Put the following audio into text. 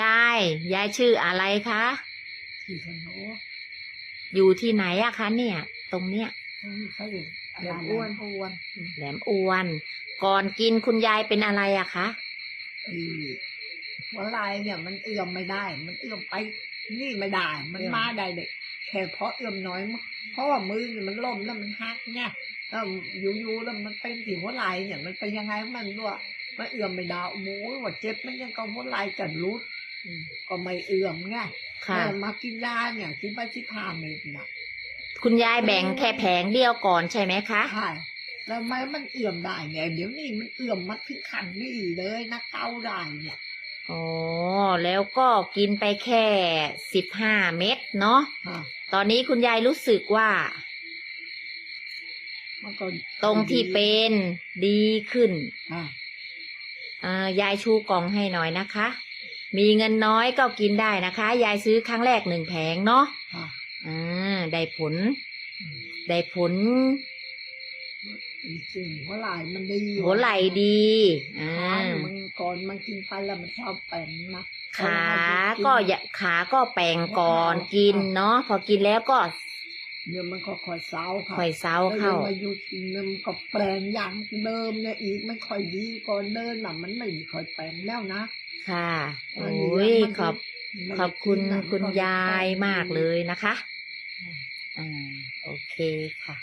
ยาย ยายชื่ออะไรคะที่สนุอยู่ที่ไหนอะคะ เนี่ย ตรงเนี้ยทั้งเขาอยู่แหลมอ้วนอ้วนแหลมอ้วน ก่อนกินคุณยายเป็นอะไรอะคะไอ้หัวลายเนี่ยมันเอื้อมไม่ได้ มันเอื้อมไปนี่ไม่ได้ มันมาได้เด็กแค่เพราะเอื้อมน้อยมั้งเพราะว่ามือเนี่ยมันล่มแล้วมันหักเนี่ยแล้วอยู่ๆแล้วมันเป็นที่หัวลายเนี่ย มันเป็นยังไงมันด้วยมันเอื้อมไม่ได้โอ้โหว่าเจ็บมันยังก็หัวลายจะรุด ก็ไม่เอื้อมไงค่ะ แต่มากินยาเนี่ยกินไปที่พาเม็ดนะคุณยายแบ่งแค่แผงเดียวก่อนใช่ไหมคะ ใช่แล้วไม่มันเอื้อมได้ไงเดี๋ยวนี้มันเอื้อมมาถึงขันนี่เลยนะเก้าได้เนี่ยอ๋อ แล้วก็กินไปแค่สิบห้าเม็ดเนาะ อะตอนนี้คุณยายรู้สึกว่า มันก็ตรงที่เป็นดีขึ้น อะเอ่อยายชูกล่องให้หน่อยนะคะ มีเงินน้อยก็กินได้นะคะ ยายซื้อครั้งแรกหนึ่งแผงเนาะอะ อ่าได้ผลอืมได้ผลจริงหัวไหล่มันดีอยู่หัวไหล่ดี อ่าขามันก่อนมันกินไปแล้วมันชอบแป่นนะขาก็อย่าขาก็แปรงก่อนกินเนาะพอกินแล้วก็เดี๋ยวมันก็ค่อยเศร้าค่ะค่อยเซาแล้วเข้าดี๋ยวมาอยู่กินเนี่ยมันก็แปลงอย่างเดิมเนี่ยอีกไม่ค่อยดีก่อนเดินน่ะมันไม่ค่อยแปลงแล้วนะ ค่ะอัโอนนี้้ยมันขอบมันขอบคุณกินน่ะคุณมันก็ยายแปลงมากเลยนะคะอืมอ่า โอเคค่ะ